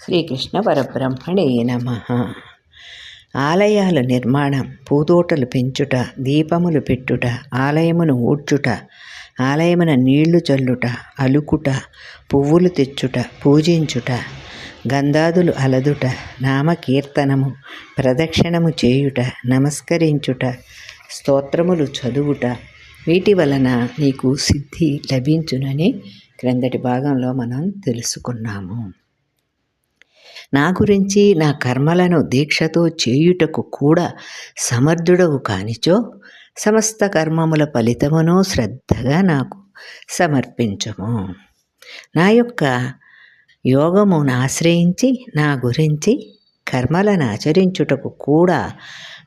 శ్రీకృష్ణ పరబ్రహ్మణే నమ. ఆలయాల నిర్మాణం పూతోటలు పెంచుట దీపములు పెట్టుట ఆలయమును ఊడ్చుట ఆలయమున నీళ్ళు చల్లుట అలుకుట పువ్వులు తెచ్చుట పూజించుట గంధాదులు అలదుట నామకీర్తనము ప్రదక్షిణము చేయుట నమస్కరించుట స్తోత్రములు చదువుట వీటి వలన నీకు సిద్ధి లభించునని క్రిందటి భాగంలో మనం తెలుసుకున్నాము. నా గురించి నా కర్మలను దీక్షతో చేయుటకు కూడా సమర్థుడవు కానిచో సమస్త కర్మముల ఫలితమును శ్రద్ధగా నాకు సమర్పించము. నా యొక్క యోగమును ఆశ్రయించి నా గురించి కర్మలను ఆచరించుటకు కూడా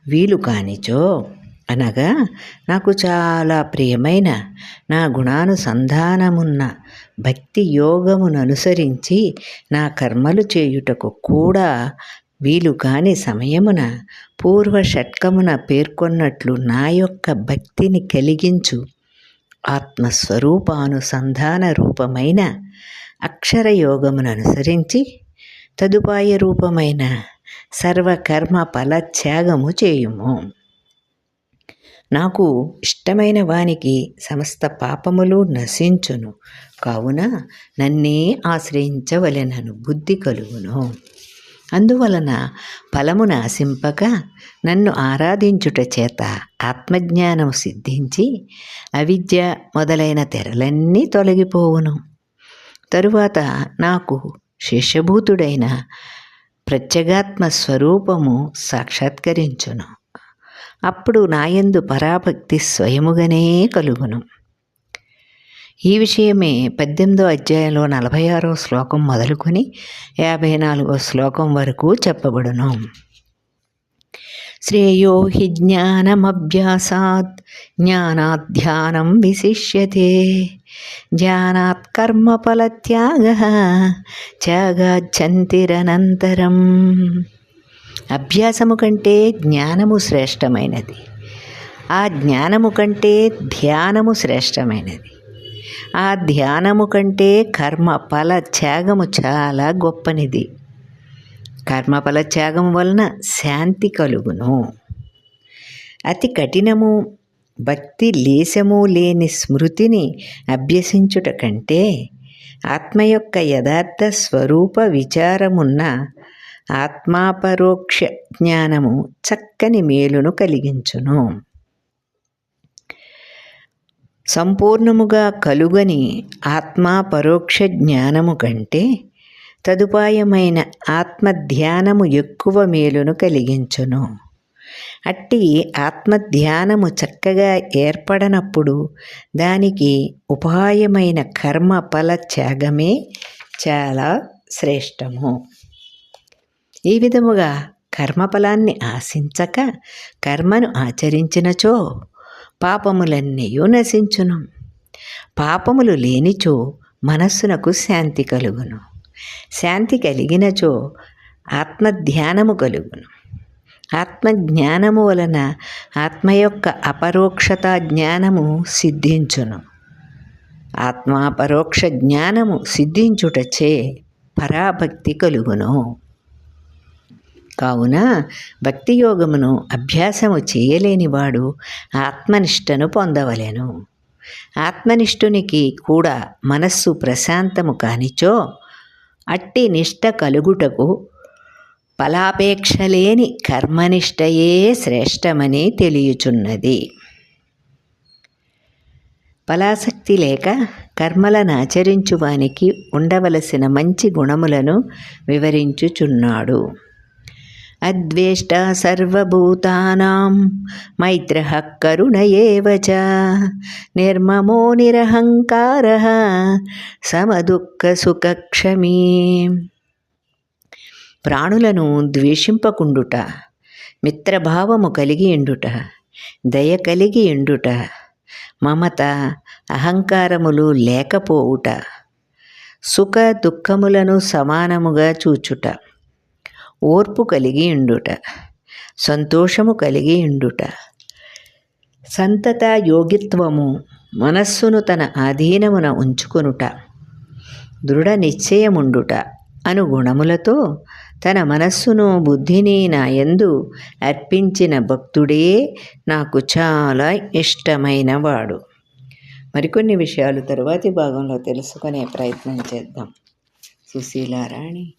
వీలు కానిచో అనగా నాకు చాలా ప్రియమైన నా గుణానుసంధానమున్న భక్తి యోగమును అనుసరించి నా కర్మలు చేయుటకు కూడా వీలు కాని సమయమున పూర్వ షట్కమున పేర్కొన్నట్లు నా యొక్క భక్తిని కలిగించు. ఆత్మస్వరూపానుసంధాన రూపమైన అక్షర యోగమును అనుసరించి తదుపాయ రూపమైన సర్వకర్మ ఫలత్యాగము చేయుము. నాకు ఇష్టమైన వానికి సమస్త పాపములు నశించును. కావున నన్నే ఆశ్రయించవలెనను బుద్ధి కలుగును. అందువలన ఫలము నాశింపక నన్ను ఆరాధించుట చేత ఆత్మజ్ఞానం సిద్ధించి అవిద్య మొదలైన తెరలన్నీ తొలగిపోవును. తరువాత నాకు శిష్యభూతుడైన ప్రత్యేగాత్మ స్వరూపము సాక్షాత్కరించును. అప్పుడు నాయందు పరాభక్తి స్వయముగానే కలుగును. ఈ విషయమే పద్దెనిమిదో అధ్యాయంలో నలభై ఆరో శ్లోకం మొదలుకొని యాభై నాలుగో శ్లోకం వరకు చెప్పబడును. శ్రేయో హి జ్ఞానమభ్యాసాత్ జ్ఞానాధ్యానం విశిష్యతే. జ్ఞానాత్ కర్మఫలత్యాగ త్యాగాచ్చంతిరనంతరం. అభ్యాసము కంటే జ్ఞానము శ్రేష్టమైనది. ఆ జ్ఞానము కంటే ధ్యానము శ్రేష్టమైనది. ఆ ధ్యానము కంటే కర్మ ఫల త్యాగము చాలా గొప్పనిది. కర్మఫల త్యాగం వలన శాంతి కలుగును. అతి కఠినము భక్తి లేశము లేని స్మృతిని అభ్యసించుట కంటే ఆత్మ యొక్క యథార్థ స్వరూప విచారమున్న ఆత్మాపరోక్ష జ్ఞానము చక్కని మేలును కలిగించును. సంపూర్ణముగా కలుగని ఆత్మాపరోక్ష జ్ఞానము కంటే తదుపాయమైన ఆత్మధ్యానము ఎక్కువ మేలును కలిగించును. అట్టి ఆత్మధ్యానము చక్కగా ఏర్పడనప్పుడు దానికి ఉపాయమైన కర్మ ఫల త్యాగమే చాలా శ్రేష్టము. ఈ విధముగా కర్మఫలాన్ని ఆశించక కర్మను ఆచరించినచో పాపములన్నీయూ నశించును. పాపములు లేనిచో మనస్సునకు శాంతి కలుగును. శాంతి కలిగినచో ఆత్మధ్యానము కలుగును. ఆత్మజ్ఞానము వలన ఆత్మ యొక్క అపరోక్షత జ్ఞానము సిద్ధించును. ఆత్మాపరోక్ష జ్ఞానము సిద్ధించుటచే పరాభక్తి కలుగును. కావున భక్తియోగమును అభ్యాసము చేయలేనివాడు ఆత్మనిష్టను పొందవలెను. ఆత్మనిష్ఠునికి కూడా మనస్సు ప్రశాంతము కానిచో అట్టి నిష్ట కలుగుటకు ఫలాపేక్ష లేని కర్మనిష్టయే శ్రేష్టమని తెలియచున్నది. ఫలాసక్తి లేక కర్మలను ఆచరించువానికి ఉండవలసిన మంచి గుణములను వివరించుచున్నాడు. అద్వేష్ట సర్వభూతానాం. మైత్ర కరుణ ఏవచ నిర్మమో నిరహంకార. సమదుఃఖ సుఖక్షమీ ప్రాణులను ద్వేషింపకుండుట మిత్రభావము కలిగి ఎండుట దయ కలిగి ఎండుట మమత అహంకారములు లేకపోవుట సుఖ దుఃఖములను సమానముగా చూచుట. ఓర్పు కలిగి ఉండుట సంతోషము కలిగి ఉండుట. సంతత యోగిత్వము మనస్సును తన ఆధీనమున ఉంచుకొనుట దృఢ నిశ్చయముండుట అను గుణములతో తన మనస్సును బుద్ధిని నా యందు అర్పించిన భక్తుడే నాకు చాలా ఇష్టమైన వాడు మరికొన్ని విషయాలు తరువాతి భాగంలో తెలుసుకునే ప్రయత్నం చేద్దాం. సుశీలారాణి.